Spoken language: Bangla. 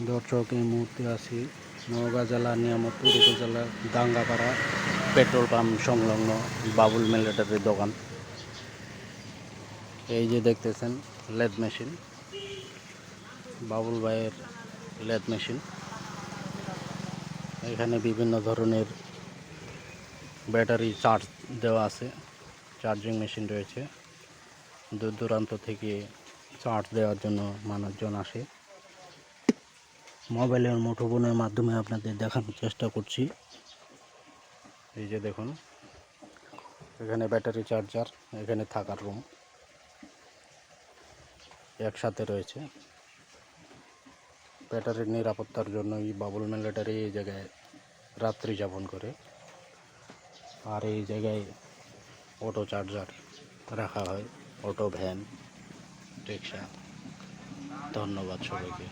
দর্শক, এই মুহূর্তে আছি নওগাঁ জেলা, নিয়ামতপুর উপজেলা, দাঙ্গাপাড়া পেট্রোল পাম্প সংলগ্ন বাবুল মিলিটারির দোকান। এই যে দেখতেছেন, লেদ মেশিন। বাবুল ভাইয়ের লেদ মেশিন। এখানে বিভিন্ন ধরনের ব্যাটারি চার্জ দেওয়া আছে, চার্জিং মেশিন রয়েছে। দূর দূরান্ত থেকে চার্জ দেওয়ার জন্য মানুষজন আসে। মোবাইলের মুঠোফোনের মাধ্যমে আপনাদের দেখানোর চেষ্টা করছি। এই যে দেখুন, এখানে ব্যাটারি চার্জার, এখানে থাকার রুম, একসাথে রয়েছে। ব্যাটারির নিরাপত্তার জন্য এই বাবুল মিলিটারি এই জায়গায় রাত্রি যাপন করে। আর এই জায়গায় অটো চার্জার রাখা হয়, অটো, ভ্যান, রিক্সা। ধন্যবাদ সবাইকে।